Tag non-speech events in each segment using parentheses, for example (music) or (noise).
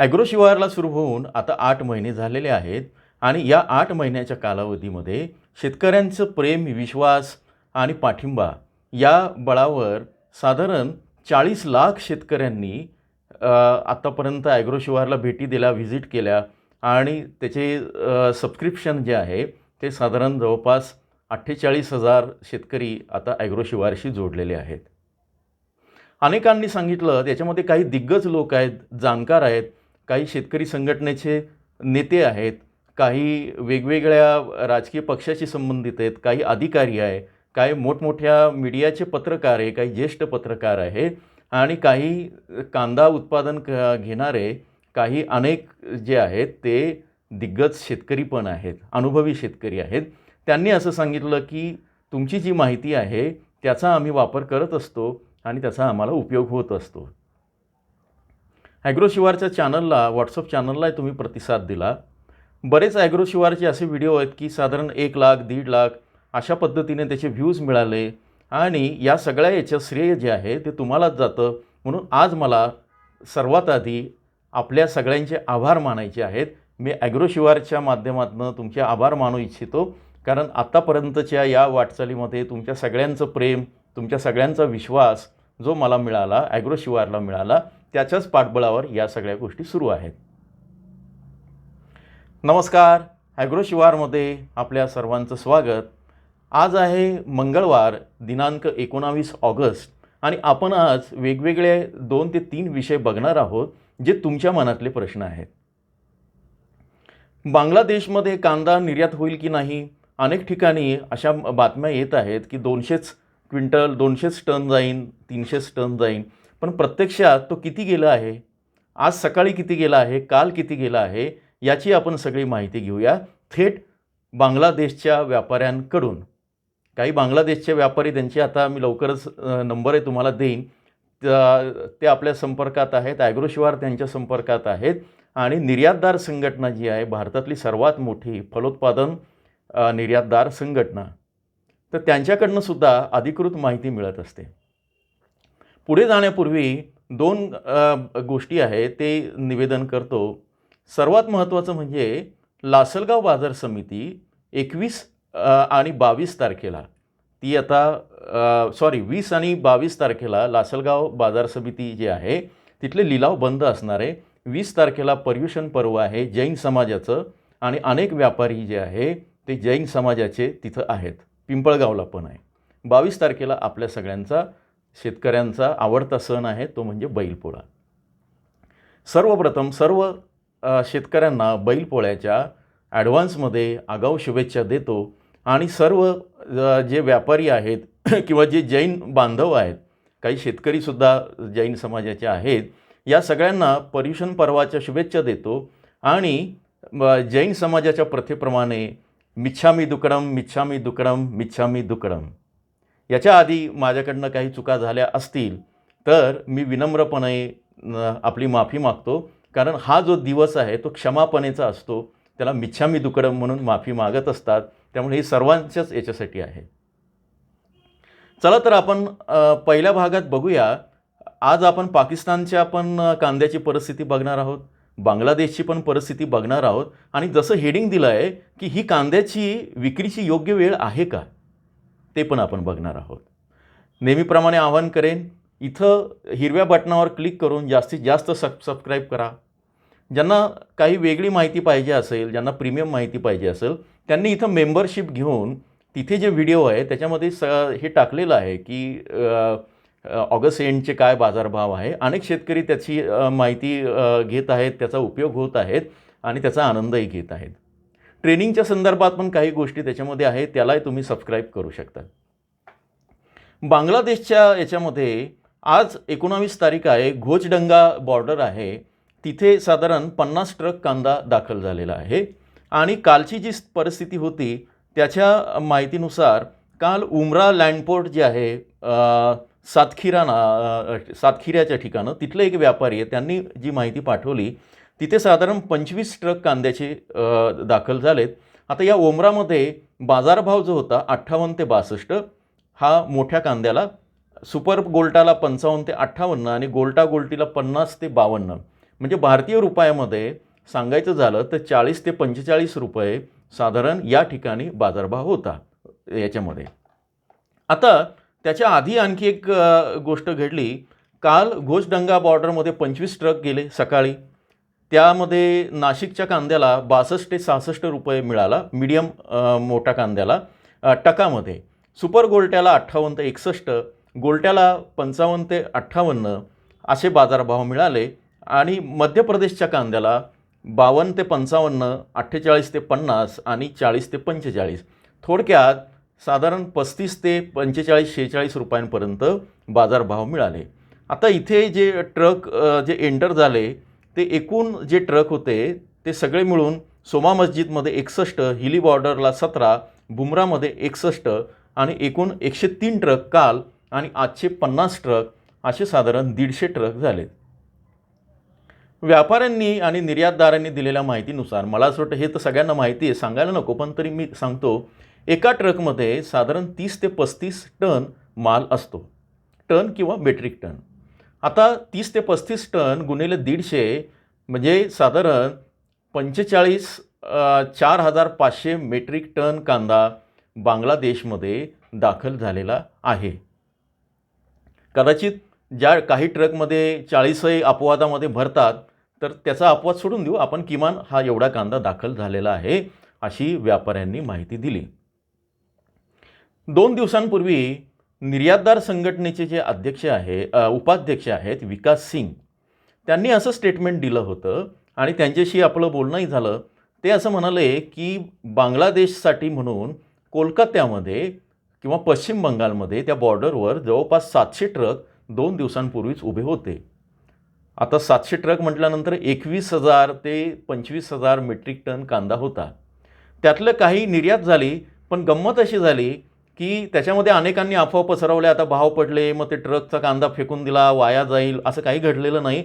Agro शिवारला सुरू होऊन आता आठ महिने झालेले आहेत आणि या आठ महिन्याच्या कालावधीमध्ये शेतकऱ्यांचं प्रेम विश्वास आणि पाठिंबा या बळावर साधारण चाळीस लाख शेतकऱ्यांनी आत्तापर्यंत ॲग्रो शिवारला भेटी दिल्या व्हिजिट केल्या आणि त्याचे सबस्क्रिप्शन जे आहे ते साधारण जवळपास अठ्ठेचाळीस हजार शेतकरी आता ॲग्रो शिवारशी जोडलेले आहेत. अनेकांनी सांगितलं त्याच्यामध्ये काही दिग्गज लोक आहेत जाणकार आहेत काही शेतकरी संघटनेचे नेते आहेत काही वेगवेगळ्या राजकीय पक्षाशी संबंधित आहेत काही अधिकारी आहे काही मोठमोठ्या मीडियाचे पत्रकार आहे काही ज्येष्ठ पत्रकार आहे आणि काही कांदा उत्पादन क घेणारे काही अनेक जे आहेत ते दिग्गज शेतकरी पण आहेत अनुभवी शेतकरी आहेत. त्यांनी असं सांगितलं की तुमची जी माहिती आहे त्याचा आम्ही वापर करत असतो आणि त्याचा आम्हाला उपयोग होत असतो. ॲग्रो शिवारच्या चॅनलला व्हॉट्सअप चॅनलला तुम्ही प्रतिसाद दिला. बरेच ॲग्रो शिवारचे असे व्हिडिओ आहेत की साधारण एक लाख दीड लाख अशा पद्धतीने त्याचे व्ह्यूज मिळाले आणि या सगळ्या याचं श्रेय जे आहे ते तुम्हालाच जातं. म्हणून आज मला सर्वात आधी आपल्या सगळ्यांचे आभार मानायचे आहेत. मी ॲग्रो शिवारच्या माध्यमातून तुमचे आभार मानू इच्छितो. कारण आत्तापर्यंतच्या या वाटचालीमध्ये तुमच्या सगळ्यांचं प्रेम तुमच्या सगळ्यांचा विश्वास जो मला मिळाला ॲग्रो शिवारला मिळाला त्याच्याच पाठबळावर या सगळ्या गोष्टी सुरू आहेत. नमस्कार ॲग्रो शिवारमध्ये आपल्या सर्वांचं स्वागत. आज आहे मंगळवार दिनांक एकोणावीस ऑगस्ट आणि आपण आज वेगवेगळे दोन ते तीन विषय बघणार आहोत जे तुमच्या मनातले प्रश्न आहेत. बांगलादेशमध्ये कांदा निर्यात होईल की नाही? अनेक ठिकाणी अशा बातम्या येत आहेत की दोनशेच क्विंटल दोनशेच टन जाईन तीनशेच टन जाईन. पण प्रत्यक्षात तो किती गेला आहे? आज सकाळी किती गेला आहे? काल किती गेला आहे? याची आपण सगळी माहिती घेऊया थेट बांगलादेशच्या व्यापाऱ्यांकडून. काही बांगलादेशचे व्यापारी त्यांचे आता मी लवकरच नंबर आहे तुम्हाला देईन. ते आपल्या संपर्कात आहेत ॲग्रोशिवार त्यांच्या संपर्कात आहेत आणि निर्यातदार संघटना जी आहे भारतातली सर्वात मोठी फलोत्पादन निर्यातदार संघटना. तर त्यांच्याकडनं सुद्धा अधिकृत माहिती मिळत असते. पुढे जाण्यापूर्वी दोन गोष्टी आहेत ते निवेदन करतो. सर्वात महत्त्वाचं म्हणजे लासलगाव बाजार समिती एकवीस आणि बावीस तारखेला ती आता सॉरी वीस आणि बावीस तारखेला लासलगाव बाजार समिती जी आहे तिथले लिलाव बंद असणार आहे. वीस तारखेला पर्युषण पर्व आहे जैन समाजाचं आणि अनेक व्यापारी जे आहे ते जैन समाजाचे तिथं आहेत. पिंपळगावला पण आहे. बावीस तारखेला आपल्या सगळ्यांचा शेतकऱ्यांचा आवडता सण आहे तो म्हणजे बैलपोळा. सर्वप्रथम सर्व शेतकऱ्यांना बैलपोळ्याच्या ॲडव्हान्समध्ये आगाऊ शुभेच्छा देतो आणि सर्व जे व्यापारी आहेत (clears throat) किंवा जे जैन बांधव आहेत काही शेतकरीसुद्धा जैन समाजाचे आहेत या सगळ्यांना पर्युषण पर्वाच्या शुभेच्छा देतो आणि जैन समाजाच्या प्रथेप्रमाणे मिच्छामी दुकडम मिच्छामी दुकडम मिच्छामी दुकडम याच्या आधी माझ्याकडनं काही चुका झाल्या असतील तर मी विनम्रपणे आपली माफी मागतो. कारण हा जो दिवस आहे तो क्षमापणेचा असतो. त्याला मिच्छामी दुकडम म्हणून माफी मागत असतात. त्यामुळे हे सर्वांच्याच याच्यासाठी आहे. चला तर आपण पहिल्या भागात बघूया. आज आपण पाकिस्तानच्या पण कांद्याची परिस्थिती बघणार आहोत. बांगलादेशची पण परिस्थिती बघणार आहोत. आणि जसं हेडिंग दिलं आहे की ही कांद्याची विक्रीची योग्य वेळ आहे का? ते पण आपण बघणार आहोत. नेहमीप्रमाणे आवाहन करेन इथं हिरव्या बटनावर क्लिक करून जास्तीत जास्त सब सबस्क्राईब करा. ज्यांना काही वेगळी माहिती पाहिजे असेल ज्यांना प्रीमियम माहिती पाहिजे असेल त्यांनी इथं मेंबरशिप घेऊन तिथे जे व्हिडिओ आहे त्याच्यामध्ये स हे टाकलेलं आहे की ऑगस्ट एंडचे काय बाजारभाव आहे. अनेक शेतकरी त्याची माहिती घेत आहेत त्याचा उपयोग होत आहेत आणि त्याचा आनंदही घेत आहेत. ट्रेनिंगच्या संदर्भात पण काही गोष्टी त्याच्यामध्ये आहेत त्यालाही तुम्ही सबस्क्राईब करू शकता. बांगलादेशच्या याच्यामध्ये आज एकोणावीस तारीख आहे घोचडंगा बॉर्डर आहे. तिथे साधारण पन्नास ट्रक कांदा दाखल झालेला आहे. आणि कालची जी परिस्थिती होती त्याच्या माहितीनुसार काल उमरा लँडपोर्ट जे आहे सातखिरा ना सातखिऱ्याच्या ठिकाणं तिथले एक व्यापारी आहे त्यांनी जी माहिती पाठवली तिथे साधारण पंचवीस ट्रक कांद्याचे दाखल झालेत. आता या ओमरामध्ये बाजारभाव जो होता अठ्ठावन्न ते बासष्ट हा मोठ्या कांद्याला सुपर गोल्टाला पंचावन्न ते अठ्ठावन्न आणि गोल्टा गोल्टीला पन्नास ते बावन्न. म्हणजे भारतीय रुपयामध्ये सांगायचं झालं तर चाळीस ते पंचेचाळीस रुपये साधारण या ठिकाणी बाजारभाव होता याच्यामध्ये. आता त्याच्या आधी आणखी एक गोष्ट घडली. काल घोषडंगा बॉर्डरमध्ये पंचवीस ट्रक गेले सकाळी. त्यामध्ये नाशिकच्या कांद्याला बासष्ट ते सहासष्ट रुपये मिळाला मीडियम मोठा मोठ्या कांद्याला. टकामध्ये. सुपर गोल्ट्याला अठ्ठावन्न ते एकसष्ट गोल्ट्याला पंचावन्न ते अठ्ठावन्न असे बाजारभाव मिळाले. आणि मध्य प्रदेशच्या कांद्याला बावन्न ते पंचावन्न अठ्ठेचाळीस ते पन्नास आणि चाळीस ते पंचेचाळीस. थोडक्यात साधारण पस्तीस ते पंचेचाळीस शेहेचाळीस रुपयांपर्यंत बाजारभाव मिळाले. आता इथे जे ट्रक जे एंटर झाले ते एकूण जे ट्रक होते ते सगळे मिळून सोमा मस्जिदमध्ये एकसष्ट हिली बॉर्डरला सतरा बुमरामध्ये एकसष्ट आणि एकूण एकशे तीन ट्रक काल आणि आठशे पन्नास ट्रक असे साधारण दीडशे ट्रक झालेत. व्यापाऱ्यांनी आणि निर्यातदारांनी दिलेल्या माहितीनुसार मला असं वाटतं हे तर सगळ्यांना माहिती आहे सांगायला नको पण तरी मी सांगतो एका ट्रकमध्ये साधारण तीस ते पस्तीस टन माल असतो. टन किंवा मेट्रिक टन. आता तीस ते पस्तीस टन गुणिले दीडशे म्हणजे साधारण पंचेचाळीस चार हजार पाचशे मेट्रिक टन कांदा बांगलादेशमध्ये दाखल झालेला आहे. कदाचित ज्या काही ट्रकमध्ये चाळीसही अपवादामध्ये भरतात तर त्याचा अपवाद सोडून देऊ. आपण किमान हा एवढा कांदा दाखल झालेला आहे अशी व्यापाऱ्यांनी माहिती दिली. दोन दिवसांपूर्वी निर्यातदार संघटनेचे जे अध्यक्ष आहे उपाध्यक्ष आहेत विकास सिंग त्यांनी असं स्टेटमेंट दिलं होतं आणि त्यांच्याशी आपलं बोलणंही झालं. ते असं म्हणाले की बांगलादेशसाठी म्हणून कोलकात्यामध्ये किंवा पश्चिम बंगालमध्ये त्या बॉर्डरवर जवळपास सातशे ट्रक दोन दिवसांपूर्वीच उभे होते. आता सातशे ट्रक म्हटल्यानंतर एकवीस हजार ते पंचवीस हजार मेट्रिक टन कांदा होता. त्यातलं काही निर्यात झाली पण गंमत अशी झाली की त्याच्यामध्ये अनेकांनी अफवा पसरवल्या आता भाव पडले मग ते ट्रकचा कांदा फेकून दिला वाया जाईल असं काही घडलेलं नाही.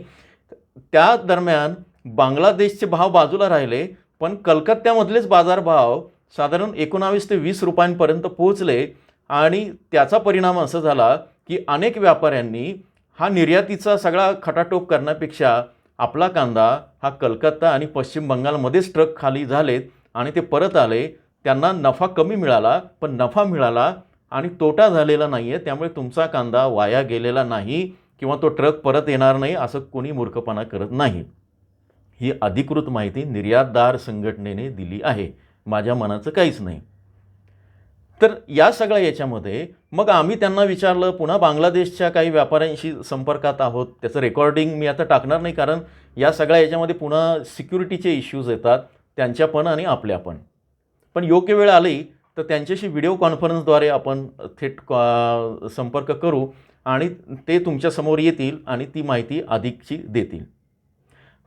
त्या दरम्यान बांगलादेशचे भाव बाजूला राहिले पण कलकत्त्यामधलेच बाजारभाव साधारण एकोणावीस ते वीस रुपयांपर्यंत पोहोचले आणि त्याचा परिणाम असा झाला की अनेक व्यापाऱ्यांनी हा निर्यातीचा सगळा खटाटोप करण्यापेक्षा आपला कांदा हा कलकत्ता आणि पश्चिम बंगालमध्येच ट्रक खाली झालेत आणि ते परत आले. त्यांना नफा कमी मिळाला पण नफा मिळाला आणि तोटा झालेला नाही आहे त्यामुळे तुमचा कांदा वाया गेलेला नाही किंवा तो ट्रक परत येणार नाही असं कोणी मूर्खपणा करत नाही. ही अधिकृत माहिती निर्यातदार संघटनेने दिली आहे. माझ्या मनाचं काहीच नाही. तर या सगळ्या याच्यामध्ये मग आम्ही त्यांना विचारलं पुन्हा बांगलादेशच्या काही व्यापाऱ्यांशी संपर्कात आहोत त्याचं रेकॉर्डिंग मी आता टाकणार नाही कारण या सगळ्या याच्यामध्ये पुन्हा सिक्युरिटीचे इश्यूज येतात त्यांच्या पण आणि आपल्या पण. पण योग्य वेळ आली तर त्यांच्याशी व्हिडिओ कॉन्फरन्सद्वारे आपण थेट कॉ- संपर्क करू आणि ते तुमच्यासमोर येतील आणि ती माहिती अधिकची देतील.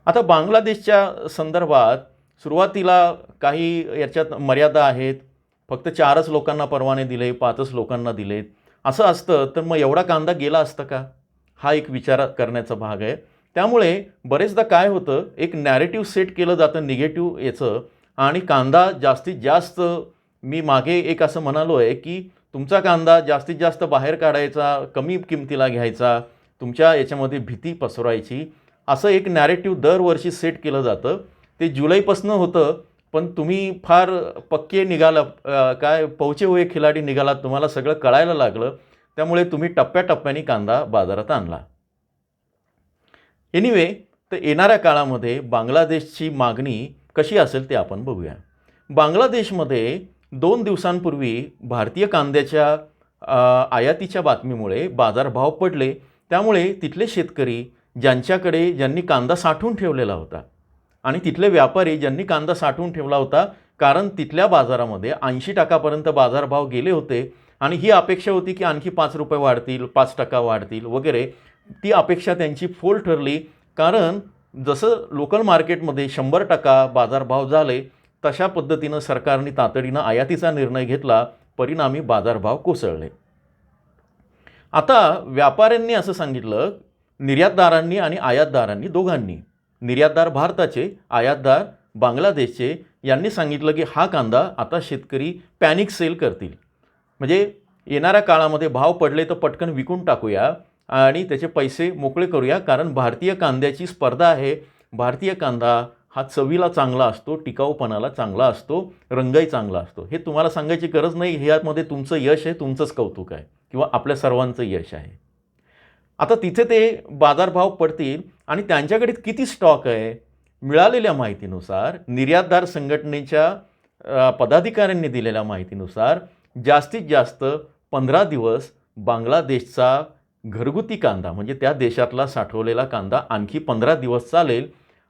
आता बांगलादेशच्या संदर्भात सुरुवातीला काही याच्यात मर्यादा आहेत. फक्त चारच लोकांना परवाने दिले पाचच लोकांना दिलेत. असं असतं तर मग एवढा कांदा गेला असतं का? हा एक विचार करण्याचा भाग आहे. त्यामुळे बरेचदा काय होतं एक नॅरेटिव्ह सेट केलं जातं निगेटिव्ह याचं. आणि कांदा जास्तीत जास्त मी मागे एक असं म्हणालो आहे की तुमचा कांदा जास्तीत जास्त बाहेर काढायचा कमी किमतीला घ्यायचा तुमच्या याच्यामध्ये भीती पसरवायची असं एक नॅरेटिव्ह दरवर्षी सेट केलं जातं. ते जुलैपासनं होतं पण तुम्ही फार पक्के निघाला काय पहुचे हुए खिलाडी निघालात तुम्हाला सगळं कळायला लागलं त्यामुळे तुम्ही टप्प्याटप्प्याने कांदा बाजारात आणला. एनिवे तर येणाऱ्या काळामध्ये बांगलादेशची मागणी कशी असेल ते आपण बघूया. बांगलादेशमध्ये दोन दिवसांपूर्वी भारतीय कांद्याच्या आयातीच्या बातमीमुळे बाजारभाव पडले. त्यामुळे तिथले शेतकरी ज्यांच्याकडे ज्यांनी कांदा साठवून ठेवलेला होता आणि तिथले व्यापारी ज्यांनी कांदा साठवून ठेवला होता कारण तिथल्या बाजारामध्ये ऐंशी टक्कापर्यंत बाजारभाव गेले होते आणि ही अपेक्षा होती की आणखी पाच रुपये वाढतील पाच टक्का वाढतील वगैरे. ती अपेक्षा त्यांची फोल ठरली कारण जसं लोकल मार्केटमध्ये शंभर टक्का बाजारभाव झाले तशा पद्धतीनं सरकारने तातडीनं आयातीचा निर्णय घेतला परिणामी बाजारभाव कोसळले. आता व्यापाऱ्यांनी असं सांगितलं निर्यातदारांनी आणि आयातदारांनी दोघांनी. निर्यातदार भारताचे आयातदार बांगलादेशचे यांनी सांगितलं की हा कांदा आता शेतकरी पॅनिक सेल करतील. म्हणजे येणाऱ्या काळामध्ये भाव पडले तर पटकन विकून टाकूया आणि त्याचे पैसे मोकळे करूया कारण भारतीय कांद्याची स्पर्धा आहे. भारतीय कांदा हा चवीला चांगला असतो टिकाऊपणाला चांगला असतो रंगही चांगला असतो. हे तुम्हाला सांगायची गरज नाही ह्यामध्ये तुमचं यश आहे तुमचंच कौतुक आहे किंवा आपल्या सर्वांचं यश आहे. आता तिथे ते बाजारभाव पडतील आणि त्यांच्याकडे किती स्टॉक आहे मिळालेल्या माहितीनुसार निर्यातदार संघटनेच्या पदाधिकाऱ्यांनी दिलेल्या माहितीनुसार जास्तीत जास्त पंधरा दिवस बांगलादेशचा घरगुती कांदा म्हणजे त्या देशातला साठवलेला कांदा आणखी पंधरा दिवस चालेल.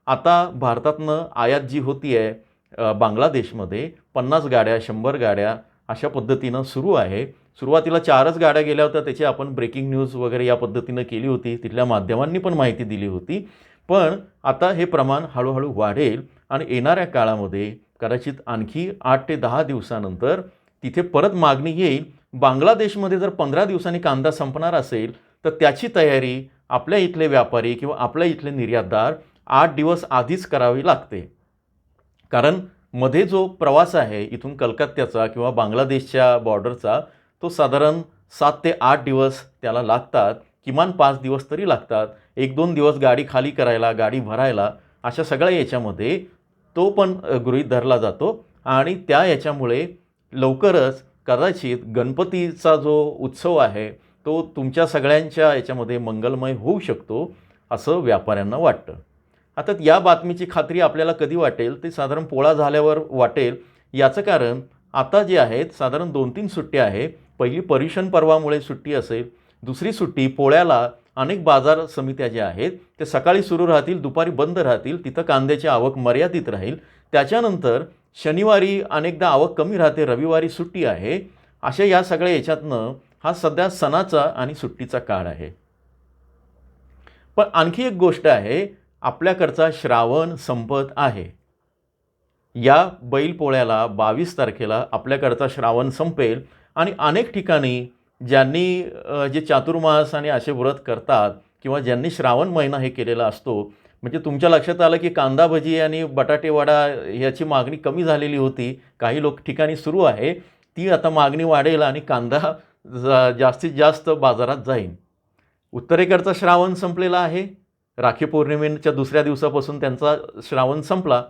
आता भारतातनं आयात जी होती आहे बांगलादेशमध्ये पन्नास गाड्या शंभर गाड्या अशा पद्धतीनं सुरू आहे. सुरुवातीला चारच गाड्या गेल्या होत्या त्याची आपण ब्रेकिंग न्यूज वगैरे या पद्धतीनं केली होती तिथल्या माध्यमांनी पण माहिती दिली होती. पण आता हे प्रमाण हळूहळू वाढेल आणि येणाऱ्या काळामध्ये कदाचित आणखी आठ ते दहा दिवसानंतर तिथे परत मागणी येईल. बांगलादेशमध्ये जर पंधरा दिवसांनी कांदा संपणार असेल तर त्याची तयारी आपल्या इथले व्यापारी किंवा आपल्या इथले निर्यातदार आठ दिवस आधीच करावी लागते. कारण मध्ये जो प्रवास आहे इथून कलकत्त्याचा किंवा बांगलादेशच्या बॉर्डरचा तो साधारण सात ते आठ दिवस त्याला लागतात. किमान पाच दिवस तरी लागतात. एक दोन दिवस गाडी खाली करायला गाडी भरायला अशा सगळ्या याच्यामध्ये तो पण गृहीत धरला जातो. आणि त्या याच्यामुळे लवकरच कदाचित गणपतीचा जो उत्सव आहे तो तुमच्या सगळ्यांच्या याच्यामध्ये मंगलमय होऊ शकतो असं व्यापाऱ्यांना वाटतं. आता या बातमीची खात्री आपल्याला कधी वाटेल? ते साधारण पोळा झाल्यावर वाटेल. याचं कारण आता जे आहेत साधारण दोन तीन सुट्ट्या आहे. पहिली पर्युषण पर्वामुळे सुट्टी असेल. दुसरी सुट्टी पोळ्याला अनेक बाजार समित्या ज्या आहेत ते सकाळी सुरू राहतील दुपारी बंद राहतील तिथं कांद्याची आवक मर्यादित राहील. त्याच्यानंतर शनिवारी अनेकदा आवक कमी राहते रविवारी सुट्टी आहे. अशा या सगळ्या याच्यातनं हा सध्या सणाचा आणि सुट्टीचा काळ आहे. पण आणखी एक गोष्ट आहे आपल्याकडचा श्रावण संपत आहे. या बैलपोळ्याला बावीस तारखेला आपल्याकडचा श्रावण संपेल आणि अनेक ठिकाणी ज्यांनी जे चातुर्मास आणि असे व्रत करतात किंवा ज्यांनी श्रावण महिना हे केलेला असतो म्हणजे तुमच्या लक्षात आलं की कांदा भजी आणि बटाटेवडा याची मागणी कमी झालेली होती. काही लोक ठिकाणी सुरू आहे. ती आता मागणी वाढेल आणि कांदा जा- जास्तीत जास्त बाजारात जाईल. उत्तरेकडचा श्रावण संपलेला आहे. राखी पौर्णिमेच्या दुसऱ्या दिवसापासून त्यांचा श्रावण संपला.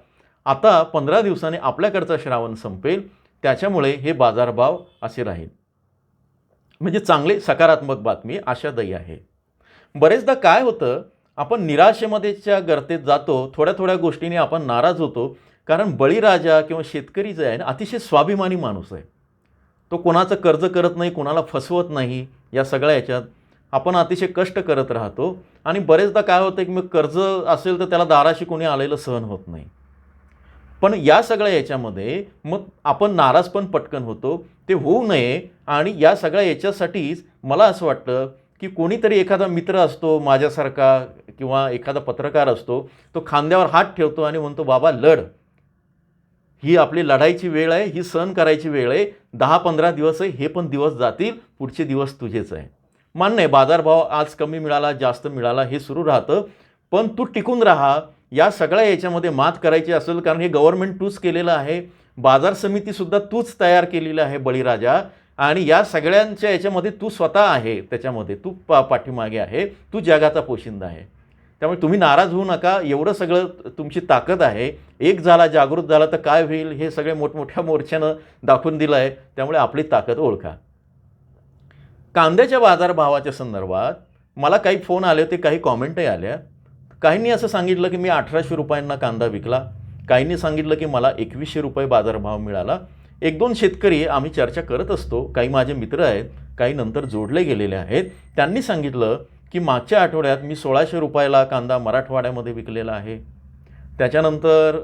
आता पंधरा दिवसाने आपल्याकडचा श्रावण संपेल. त्याच्यामुळे हे बाजारभाव असे राहील. म्हणजे चांगले सकारात्मक बातमी आशादायी आहे. बरेचदा काय होतं? आपण निराशेमध्येच्या गर्तेत जातो थोड्या थोड्या गोष्टीने आपण नाराज होतो. कारण बळीराजा किंवा शेतकरी जे आहे ना अतिशय स्वाभिमानी माणूस आहे. तो कोणाचं कर्ज करत नाही कोणाला फसवत नाही या सगळ्या याच्यात आपण अतिशय कष्ट करत राहतो. आणि बरेचदा काय होतं की मग कर्ज असेल तर त्याला दाराशी कोणी आलेलं सहन होत नाही. पण या सगळ्या याच्यामध्ये मग आपण नाराज पण पटकन होतो. ते होऊ नये. आणि या सगळ्या याच्यासाठीच मला असं वाटतं की कोणीतरी एखादा मित्र असतो माझ्यासारखा किंवा एखादा पत्रकार असतो तो खांद्यावर हात ठेवतो आणि म्हणतो बाबा लढ. ही आपली लढाईची वेळ आहे ही सहन करायची वेळ आहे. दहा पंधरा दिवस आहे हे पण दिवस जातील पुढचे दिवस तुझेच आहे. मान्य आहे बाजारभाव आज कमी मिळाला जास्त मिळाला हे सुरू राहतं. पण तू टिकून राहा या सगळ्या याच्यामध्ये मात करायची असेल कारण हे गव्हर्नमेंट तूच केलेलं आहे. बाजार समितीसुद्धा तूच तयार केलेली आहे बळीराजा. आणि या सगळ्यांच्या याच्यामध्ये तू स्वतः आहे त्याच्यामध्ये. तू पा पाठीमागे आहे तू जगाचा पोशिंदा आहे. त्यामुळे तुम्ही नाराज होऊ नका. एवढं सगळं तुमची ताकद आहे. एक झाला जागृत झाला तर काय होईल? हे सगळे मोठमोठ्या मोर्चानं दाखवून दिलं आहे. त्यामुळे आपली ताकद ओळखा. कांद्याच्या बाजारभावाच्या संदर्भात मला काही फोन आले होते काही कॉमेंटही आल्या. काहींनी असं सांगितलं की मी अठराशे रुपयांना कांदा विकला. काहींनी सांगितलं की मला एकवीसशे रुपये बाजारभाव मिळाला. एक दोन शेतकरी आम्ही चर्चा करत असतो. काही माझे मित्र आहेत काही नंतर जोडले गेलेले आहेत. त्यांनी सांगितलं की मागच्या आठवड्यात मी सोळाशे रुपयाला कांदा मराठवाड्यामध्ये विकलेला आहे. त्याच्यानंतर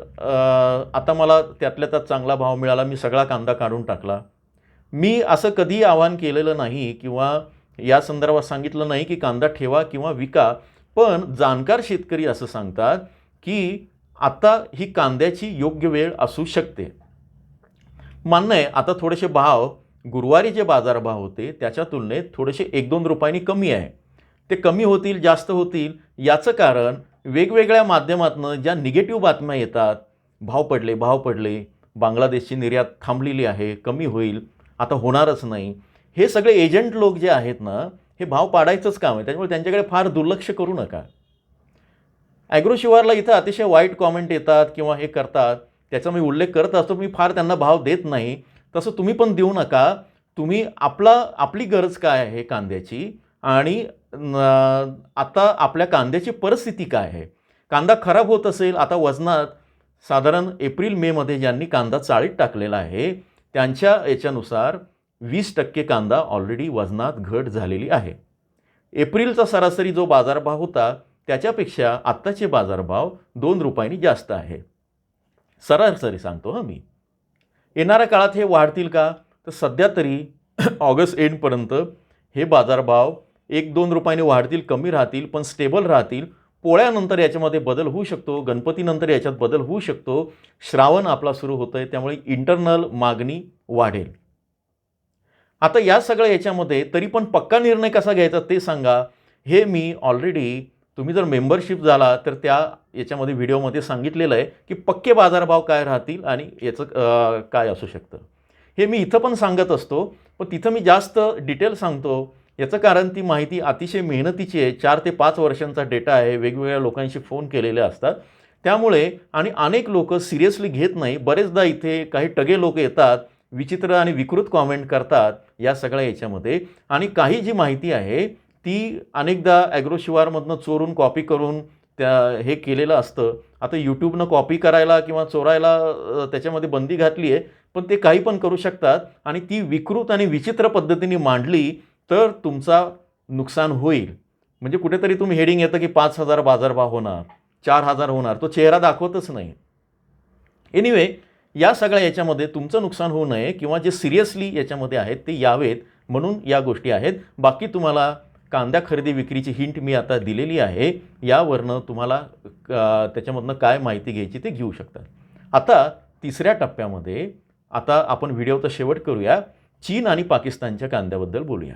आता मला त्यातल्या त्यात चांगला भाव मिळाला मी सगळा कांदा काढून टाकला. मी असं कधी आवाहन केलेलं नाही किंवा या संदर्भात सांगितलं नाही की कांदा ठेवा किंवा विका पण जाणकार शेतकरी असं सांगतात की आता ही कांद्याची योग्य वेळ असू शकते. मान्य आहे आता थोडेसे भाव गुरुवारी जे बाजारभाव होते त्याच्या तुलनेत थोडेसे एक दोन रुपयांनी कमी आहे. ते कमी होतील जास्त होतील याचं कारण वेगवेगळ्या माध्यमातून ज्या निगेटिव्ह बातम्या येतात भाव पडले भाव पडले बांगलादेशची निर्यात थांबलेली आहे कमी होईल आता होणारच नाही हे सगळे एजंट लोक जे आहेत ना हे भाव पाडायचंच काम आहे त्याच्यामुळे त्यांच्याकडे फार दुर्लक्ष करू नका. ॲग्रोशिवारला इथं अतिशय वाईट कॉमेंट येतात किंवा हे करतात त्याचा मी उल्लेख करत असतो मी फार त्यांना भाव देत नाही तसं तुम्ही पण देऊ नका तुम्ही आपला आपली गरज काय आहे कांद्याची आणि आता आपल्या कांद्याची परिस्थिती काय आहे? कांदा खराब होत असेल आता वजनात साधारण एप्रिल मेमध्ये ज्यांनी कांदा चाळीत टाकलेला आहे त्यांच्या याच्यानुसार वीस टक्के कांदा ऑलरेडी वजनात घट झालेली आहे. एप्रिलचा सरासरी जो बाजारभाव होता त्याच्यापेक्षा आत्ताचे बाजारभाव दोन रुपयांनी जास्त आहे. सरासरी सांगतो हां मी. येणाऱ्या काळात हे वाढतील का? तर सध्या तरी ऑगस्ट एंडपर्यंत हे बाजारभाव एक दोन रुपयाने वाढतील कमी राहतील पण स्टेबल राहतील. पोळ्यानंतर याच्यामध्ये बदल होऊ शकतो गणपतीनंतर याच्यात बदल होऊ शकतो. श्रावण आपला सुरू होतं आहे त्यामुळे इंटरनल मागणी वाढेल. आता या सगळ्या याच्यामध्ये तरी पण पक्का निर्णय कसा घ्यायचा ते सांगा. हे मी ऑलरेडी तुम्ही जर मेंबरशिप झाला तर त्या याच्यामध्ये व्हिडिओमध्ये सांगितलेलं आहे की पक्के बाजारभाव काय राहतील आणि याचं काय असू शकतं. हे मी इथं पण सांगत असतो पण तिथं मी जास्त डिटेल सांगतो. याचं कारण ती माहिती अतिशय मेहनतीची आहे. चार ते पाच वर्षांचा डेटा आहे. वेगवेगळ्या लोकांशी फोन केलेले असतात. त्यामुळे आणि अनेक लोक सिरियसली घेत नाही. बरेचदा इथे काही टगे लोक येतात विचित्र आणि विकृत कॉमेंट करतात या सगळ्या याच्यामध्ये. आणि काही जी माहिती आहे ती अनेकदा ॲग्रोशिवारमधनं चोरून कॉपी करून त्या हे केलेलं असतं. आता यूट्यूबनं कॉपी करायला किंवा चोरायला त्याच्यामध्ये बंदी घातली आहे पण ते काही पण करू शकतात. आणि ती विकृत आणि विचित्र पद्धतीने मांडली तर तुमचा नुकसान होईल. म्हणजे कुठेतरी तुम्ही हेडिंग येतं की पाच हजार बाजारभाव होणार चार हजार होणार. तो चेहरा दाखवतच नाही. एनिवे या सगळ्या याच्यामध्ये तुमचं नुकसान होऊ नये किंवा जे सिरियसली याच्यामध्ये आहेत ते यावेत म्हणून या गोष्टी आहेत. बाकी तुम्हाला कांदा खरेदी विक्रीची हिंट मी आता दिलेली आहे. यावरनं तुम्हाला त्याच्यामधनं काय माहिती घ्यायची ते घेऊ शकतात आता तिसऱ्या टप्प्यामध्ये आता आपण व्हिडिओचा शेवट करूया. चीन आणि पाकिस्तानच्या कांद्याबद्दल बोलूया.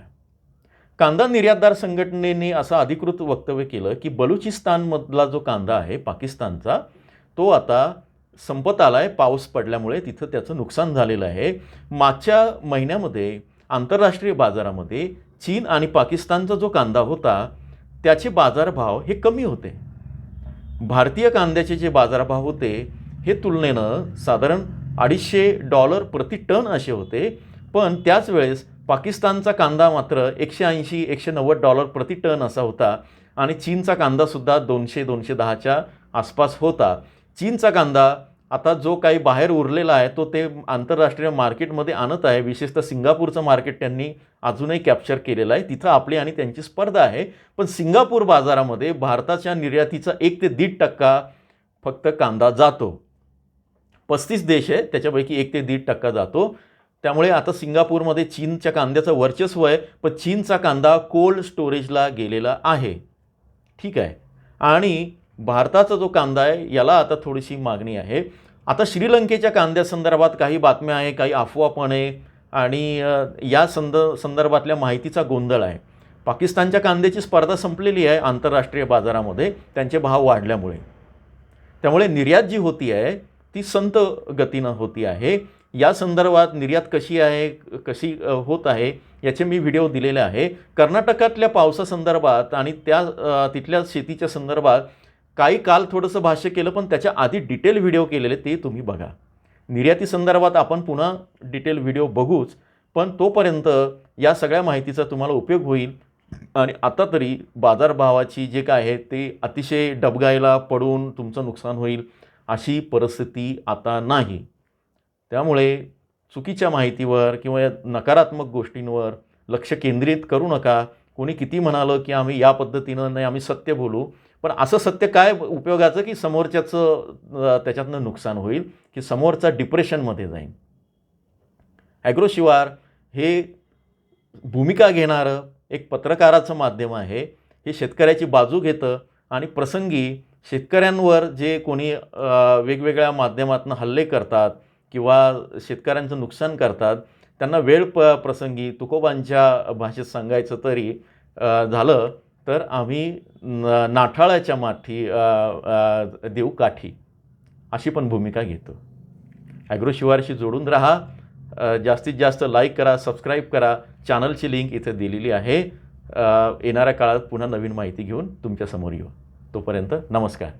कांदा निर्यातदार संघटनेने असं अधिकृत वक्तव्य केलं की बलुचिस्तानमधला जो कांदा आहे पाकिस्तानचा तो आता संपत आला आहे पाऊस पडल्यामुळे तिथं त्याचं नुकसान झालेलं आहे. मागच्या महिन्यामध्ये आंतरराष्ट्रीय बाजारामध्ये चीन आणि पाकिस्तानचा जो कांदा होता त्याचे बाजारभाव हे कमी होते. भारतीय कांद्याचे जे बाजारभाव होते हे तुलनेनं साधारण अडीचशे डॉलर प्रति टन असे होते. पण त्याच वेळेस पाकिस्तानचा कांदा मात्र एकशे ऐंशी एकशे नव्वद डॉलर प्रति टन असा होता आणि चीनचा कांदासुद्धा दोनशे दोनशे दहाच्या आसपास होता. चीनचा कांदा आता जो काही बाहेर उरलेला आहे तो ते आंतरराष्ट्रीय मार्केटमध्ये आणत आहे. विशेषतः सिंगापूरचं मार्केट त्यांनी अजूनही कॅप्चर केलेलं आहे. तिथं आपली आणि त्यांची स्पर्धा आहे. पण सिंगापूर बाजारामध्ये भारताच्या निर्यातीचा एक ते दीड टक्का फक्त कांदा जातो. पस्तीस देश आहे त्याच्यापैकी एक ते दीड टक्का जातो. त्यामुळे आता सिंगापूरमध्ये चीनच्या कांद्याचं वर्चस्व आहे पण चीनचा कांदा कोल्ड स्टोरेजला गेलेला आहे. ठीक आहे. आणि भारताचा जो कांदा आहे याला आता थोडीशी मागणी आहे. आता श्रीलंकेच्या कांद्यासंदर्भात काही बातम्या आहे काही अफवा पण आहे आणि या संद संदर्भातल्या माहितीचा गोंधळ आहे. पाकिस्तानच्या कांद्याची स्पर्धा संपलेली आहे आंतरराष्ट्रीय बाजारामध्ये त्यांचे भाव वाढल्यामुळे. त्यामुळे निर्यात जी होती आहे ती संत गतीनं होती आहे. या संदर्भात निर्यात कशी आहे कशी होत आहे याचे मी व्हिडिओ दिलेले आहे. कर्नाटकातल्या पावसासंदर्भात आणि त्या तिथल्या शेतीच्या संदर्भात काही काल थोडंसं भाष्य केलं पण त्याच्या आधी डिटेल व्हिडिओ केलेले ते तुम्ही बघा. निर्याती संदर्भात आपण पुन्हा डिटेल व्हिडिओ बघूच पण तोपर्यंत या सगळ्या माहितीचा तुम्हाला उपयोग होईल. आणि आता तरी बाजारभावाची जे काय आहे ते अतिशय डबगायला पडून तुमचं नुकसान होईल अशी परिस्थिती आता नाही. त्यामुळे चुकीच्या माहितीवर किंवा या नकारात्मक गोष्टींवर लक्ष केंद्रित करू नका. कोणी किती म्हणालं की आम्ही या पद्धतीनं नाही आम्ही सत्य बोलू. पण असं सत्य काय उपयोगाचं की समोरच्याचं त्याच्यातनं नुकसान होईल की समोरचा डिप्रेशनमध्ये जाईल? ॲग्रोशिवार हे भूमिका घेणारं एक पत्रकाराचं माध्यम आहे. हे शेतकऱ्याची बाजू घेतं आणि प्रसंगी शेतकऱ्यांवर जे कोणी वेगवेगळ्या माध्यमातून हल्ले करतात किंवा शेतकऱ्यांचं नुकसान करतात त्यांना वेळ प प्रसंगी तुकोबांच्या भाषेत सांगायचं तरी झालं तर आम्ही न नाठाळाच्या माठी देऊ काठी अशी पण भूमिका घेतो. ॲग्रो शिवारशी जोडून राहा जास्तीत जास्त लाईक करा सबस्क्राईब करा. चॅनलची लिंक इथे दिलेली आहे. येणाऱ्या काळात पुन्हा नवीन माहिती घेऊन तुमच्यासमोर येऊ. तोपर्यंत नमस्कार.